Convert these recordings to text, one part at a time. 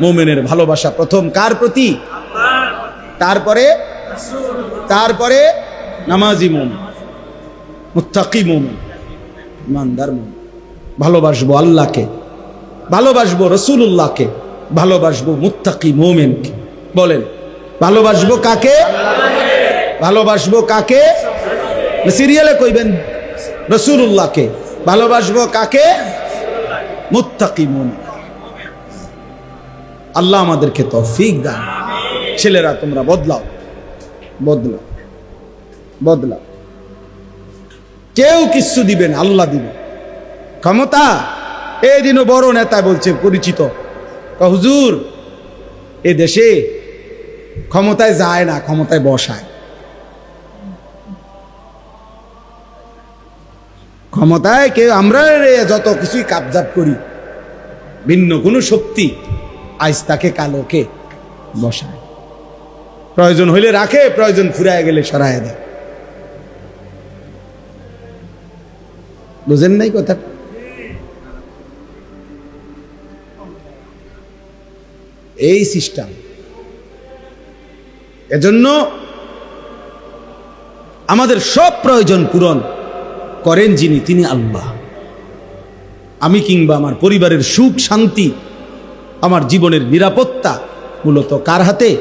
মোমেনের ভালোবাসা। প্রথম কার প্রতি? তারপরে? তারপরে নামাজি মোমেন। মুত্তাকি মোমেন। ইমানদার মোমেন। ভালোবাসবো আল্লাহকে। ভালোবাসবো রসুল্লাহকে ভালোবাসবো মুত্তাকি মোমেনকে। বলেন, ভালোবাসবো কাকে? ভালোবাসবো কাকে? সিরিয়ালে কইবেন রসুল্লাহকে ভালোবাসবো কাকে? মুত্তাকি মোমেন। আল্লাহ আমাদেরকে তৌফিক দান। ছেলেরা, তোমরা বদলাও। বদলাও। বদলাও। কেউ কিচ্ছু দিবেন আল্লাহ দিবেন ক্ষমতা? এই দিনও বড় নেতা বলছে, পরিচিত। হুজুর, এ দেশে ক্ষমতায় যায় না, ক্ষমতায় বসায়। ক্ষমতায় কেউ আমরা যত কিছুই কাবজাব করি, ভিন্ন কোনো শক্তি আজ তাকে কালোকে বসায়। প্রয়োজন হইলে রাখে, প্রয়োজন ফুরায় গেলে সরায় দেয়। বুঝেন নাই কথা? এই সিস্টেম। এজন্য আমাদের সব প্রয়োজন পূরণ করেন যিনি, তিনি আল্লাহ। আমি কিংবা আমার পরিবারের সুখ, শান্তি আমার জীবনের নিরাপত্তা মূলত কার হাতে?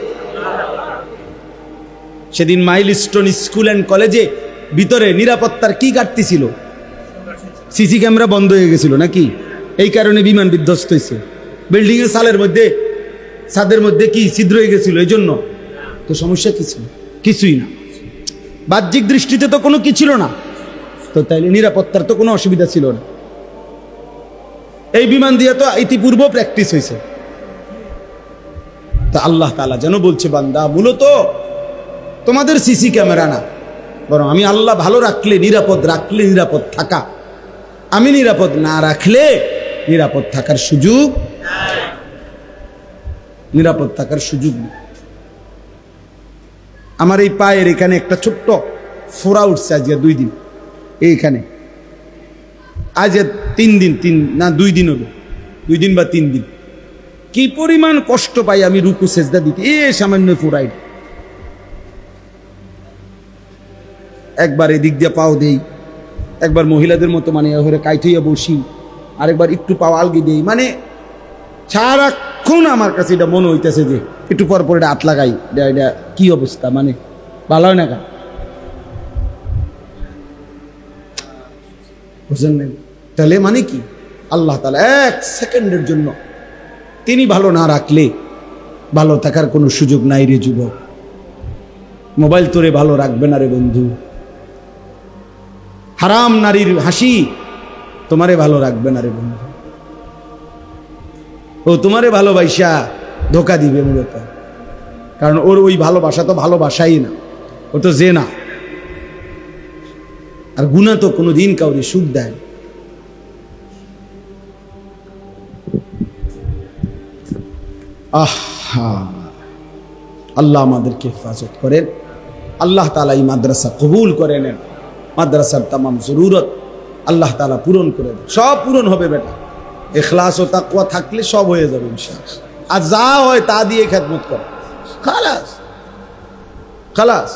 সেদিন মাইলস্টোন স্কুল অ্যান্ড কলেজে ভিতরে নিরাপত্তার কি ঘাটতি ছিল? সিসি ক্যামেরা বন্ধ হয়ে গেছিল নাকি? এই কারণে বিমান বিধ্বস্ত হয়েছে। বিল্ডিং এর সালের মধ্যে, ছাদের মধ্যে কি ছিদ্র হয়ে গেছিল? এই জন্য। তো সমস্যা কি ছিল? কিছুই না। বাহ্যিক দৃষ্টিতে তো কোনো কি ছিল না। তো তাইলে নিরাপত্তার তো কোনো অসুবিধা ছিল না। এই বিমান দিয়ে তো ইতিপূর্ব প্র্যাকটিস হয়েছে তা আল্লাহ তালা যেন বলছে, বান্দা, মূলত তোমাদের সিসি ক্যামেরা না, বরং আমি আল্লাহ ভালো রাখলে, নিরাপদ রাখলে নিরাপদ থাকা। আমি নিরাপদ না রাখলে নিরাপদ থাকার সুযোগ নিরাপদ থাকার সুযোগ আমার এই পায়ের এখানে একটা ছোট্ট ফোড়া উঠছে আজকে দুই দিন। এইখানে। আজ তিন দিন, তিন, না, দুই দিন হলো। দুই দিন বা তিন দিন। কি পরিমাণ কষ্ট পাই আমি রুকু, সেজদা দিতে। এ সামান্য ফোড়াই একবার এদিক দিয়ে পাও দেই। একবার মহিলাদের মতো মানে ঘরে কাইথইয়া বসি। আরেকবার একটু পাও আলগি দেই। মানে সারাক্ষণ আমার কাছে এটা মনে হইতেছে যে, একটু পর পর এটা হাত লাগাই। এটা এটা কি অবস্থা? মানে ভালো হয় না বুঝলেন তাহলে মানে কি? আল্লাহ তালা এক সেকেন্ডের জন্য তিনি ভালো না রাখলে ভালো থাকার কোনো সুযোগ নাই রে যুবক। মোবাইল তোরে ভালো রাখবে না রে বন্ধু। হারাম নারীর হাসি তোমারে ভালো রাখবে না রে বন্ধু। ও তোমারে ভালোবাসা ধোকা দিবে মূলত। কারণ ওর ওই ভালোবাসা তো ভালোবাসাই না, ও তো যে না আর গুণা তো কোনো দিন কাউরে সুখ দেয়। আহা, আল্লাহ আমাদেরকে হেফাজত করেন। আল্লাহ তালা এই মাদ্রাসা কবুল করে নেন। মাদ্রাসার তামাম জরুরত আল্লাহ তালা পূরণ করে দেন। সব পূরণ হবে বেটা। এখলাস ও তাকুয়া থাকলে সব হয়ে যাবে ইনশাআল্লাহ। আর যা হয় তা দিয়ে খেদমত কর। খালাস খালাস।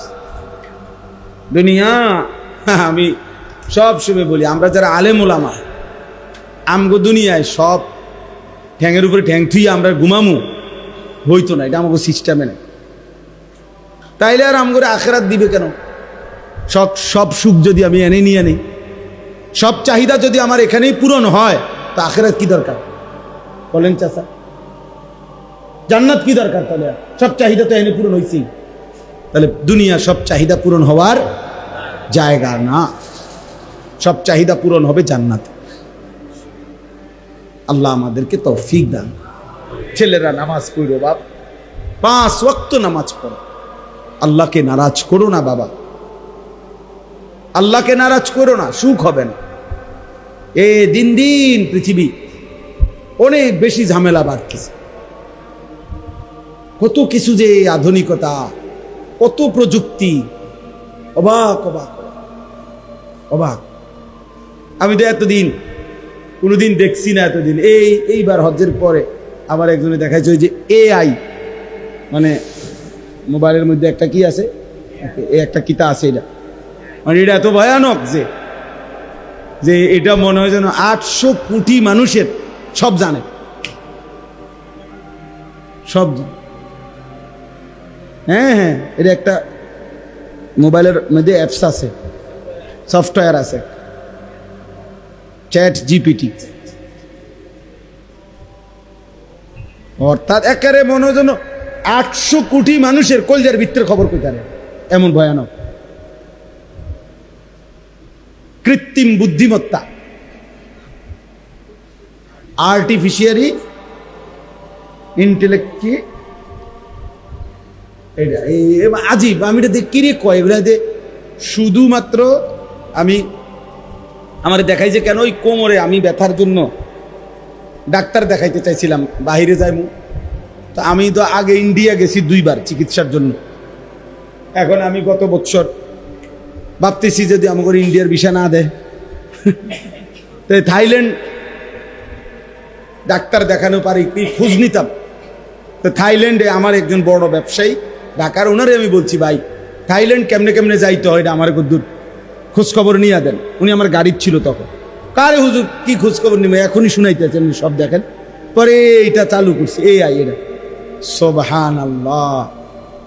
দুনিয়া আমি সব সময় বলি, আমরা যারা আলেম ওলামা, আমগো দুনিয়ায় সব ঠ্যাঙের উপরে ঠ্যাং থুই আমরা ঘুমামু, হইতো না, এটা আমাকে সিস্টেমে নেই। তাইলে আর আমগরে আখেরাত দিবে কেন? সব সব সুখ যদি আমি এনে নিয়ে নিই, সব চাহিদা যদি আমার এখানেই পূরণ হয়, তো আখেরাত কি দরকার? বলেন চাষা জান্নাত কি দরকার তাহলে? সব চাহিদা তো এনে পূরণ হয়েছেই তাহলে দুনিয়া সব চাহিদা পূরণ হওয়ার জায়গা না। সব চাহিদা পূরণ হবে জান্নাত। আল্লাহ আমাদেরকে তৌফিক দান ছেলেরা নামাজ পড়ো বাপ। পাঁচ ওয়াক্ত নামাজ পড়ো। আল্লাহকে নারাজ করো না বাবা। আল্লাহকে নারাজ করো না, সুখ হবে না। এ দিন দিন পৃথিবী অনেক বেশি ঝামেলা বাড়তেছে। কত কিছু যে আধুনিকতা, কত প্রযুক্তি, অবাক অবাক। অবাক। আমি তো এতদিন, কোনোদিন দেখছি না এতদিন। এই, এইবার হজ্জের পরে আবার একজনে দেখাইছে যে এআই মানে মোবাইলের মধ্যে একটা কি আছে? একটা কিতা আছে এটা। মানে এটা এত ভয়ানক যে যে এটা মনে হয় যেন আটশো কোটি মানুষের সব জানে। সব হ্যাঁ হ্যাঁ এটা একটা মোবাইলের মধ্যে অ্যাপস আছে। সফটওয়্যার আছে। Chat GPT. অর্থাৎ একেবারে মনে হয় যেন আটশো কোটি মানুষের কলজার ভিত্তির খবর কোথায় এমন ভয়ানক। কৃত্রিম বুদ্ধিমত্তা। আর্টিফিশিয়ারি ইন্টেলেক্ট এটা এই আজীব, আমি এটা দেখ কিরে কয় এগুলা দে শুধুমাত্র আমি আমার দেখাই যে কেন? ওই কোমরে আমি ব্যথার জন্য ডাক্তার দেখাইতে চাইছিলাম, বাহিরে যাইমু। তো আমি তো আগে ইন্ডিয়া গেছি দুইবার চিকিৎসার জন্য। এখন আমি গত বছর ভাবতেছি যদি আমাকে ইন্ডিয়ার ভিসা না দেয়। তো থাইল্যান্ড ডাক্তার দেখানো পারি কি খোঁজ নিতাম। তো থাইল্যান্ডে আমার একজন বড় ব্যবসায়ী, ঢাকার ওনারে আমি বলছি, ভাই, থাইল্যান্ড কেমনে কেমনে যাইতে হয়? এটা আমার দূর। খোঁজ খবর নিয়ে দেন। উনি আমার গাড়ির ছিল তখন। কারে হুজুর, কি খোঁজ খবর নিবে? এখনই শুনাইতেছেন সব দেখেন। পরে এইটা চালু করছে এই আই এটা সোবহান আল্লাহ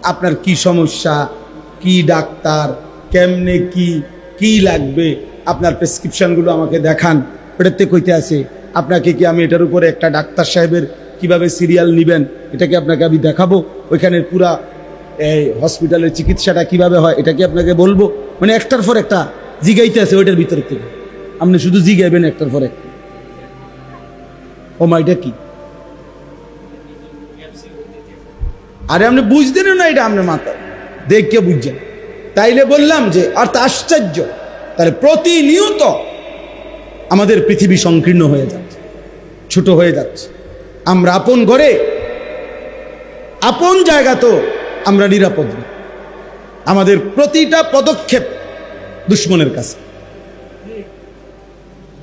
আপনার কি সমস্যা? কি ডাক্তার? কেমনে কি? কি লাগবে? আপনার প্রেসক্রিপশনগুলো আমাকে দেখান। ওটাতে কইতে আছে, আপনাকে কি আমি এটার উপরে একটা ডাক্তার সাহেবের কীভাবে সিরিয়াল নিবেন? এটাকে আপনাকে আমি দেখাবো। ওইখানের পুরা, এই, হসপিটালের চিকিৎসাটা কীভাবে হয়, এটা কি আপনাকে বলব? মানে একটার পর একটা জিগাইতে আছে ওইটার ভিতর থেকে। আপনি শুধু জিগাইবেন একটার পর একটা। ও মা, এটা কি? আরে আপনি বুঝতেন না এটা আপনার মাথা। দেখকে বুঝছেন। তাইলে বললাম যে অর্থ আশ্চর্য। তাহলে প্রতিনিয়ত আমাদের পৃথিবী সংকীর্ণ হয়ে যাচ্ছে, ছোট হয়ে যাচ্ছে। আমরা আপন ঘরে, আপন জায়গা তো আমরা নিরাপদ না। আমাদের প্রতিটা পদক্ষেপ দুশ্মনের কাছে।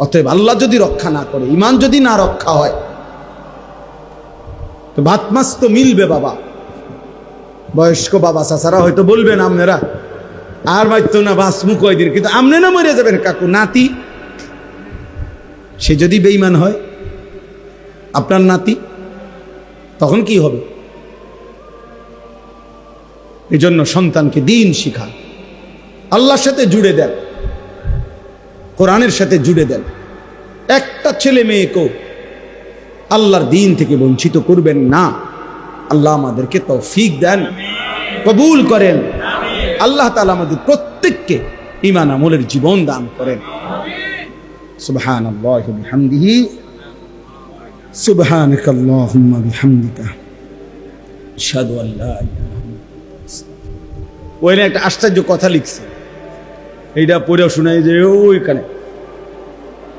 অতএব আল্লাহ যদি রক্ষা না করে ইমান যদি না রক্ষা হয়, তো ভাত মাছ তো মিলবে বাবা। বয়স্ক বাবা চাচারা হয়তো বলবেন আপনারা, আর মারতো না বাঁচমু কয়দিন কিন্তু আমনে না মরে যাবেন কাকু, নাতি। সে যদি বেইমান হয়, আপনার নাতি, তখন কি হবে? এই জন্য সন্তানকে দিন শিখা। আল্লাহর সাথে জুড়ে দেন। কোরআনের সাথে জুড়ে দেন। একটা ছেলে মেয়েকেও আল্লাহর দিন থেকে বঞ্চিত করবেন না। আল্লাহ আমাদেরকে তৌফিক দেন, কবুল করেন। আল্লাহ তালা আমাদের প্রত্যেককে ইমান আমলের জীবন দান করেন। বিহামদিহি। সুবহানাক আল্লাহুম্মা বিহামদিকা। আশহাদু আন লা ইলাহা ওইখানে একটা আশ্চর্য কথা লিখছে। এইটা পড়েও শোনাই যে ওইখানে।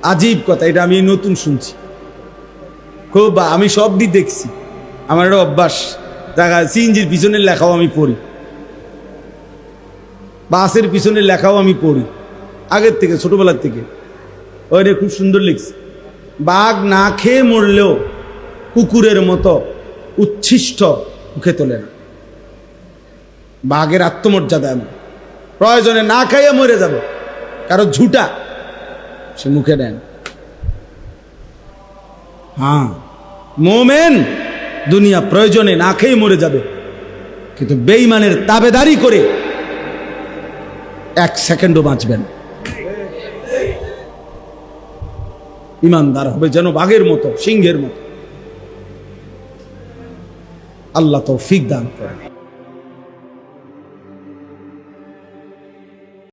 আজীব কথা, এটা আমি নতুন শুনছি। খুব আমি সব দিক দেখছি। আমার একটা অভ্যাস, দেখা, সিএনজির পিছনের লেখাও আমি পড়ি। বাসের পিছনের লেখাও আমি পড়ি, আগের থেকে, ছোটবেলার থেকে। ওইটা খুব সুন্দর লিখছে। বাঘ না খেয়ে মরলেও কুকুরের মতো উচ্ছিষ্ট মুখে তোলে না। বাঘের আত্মমর্যাদা এমন। প্রয়োজনে না খাইয়ে মরে যাবে। কারও ঝুটা সে মুখে নেন হ্যাঁ মোমেন দুনিয়া প্রয়োজনে না খেয়ে মরে যাবে। কিন্তু বেইমানের তাবেদারি করে এক সেকেন্ডও বাঁচবেন ইমানদার হবে যেন বাঘের মতো, সিংহের মতো। আল্লাহ তৌফিক দান করে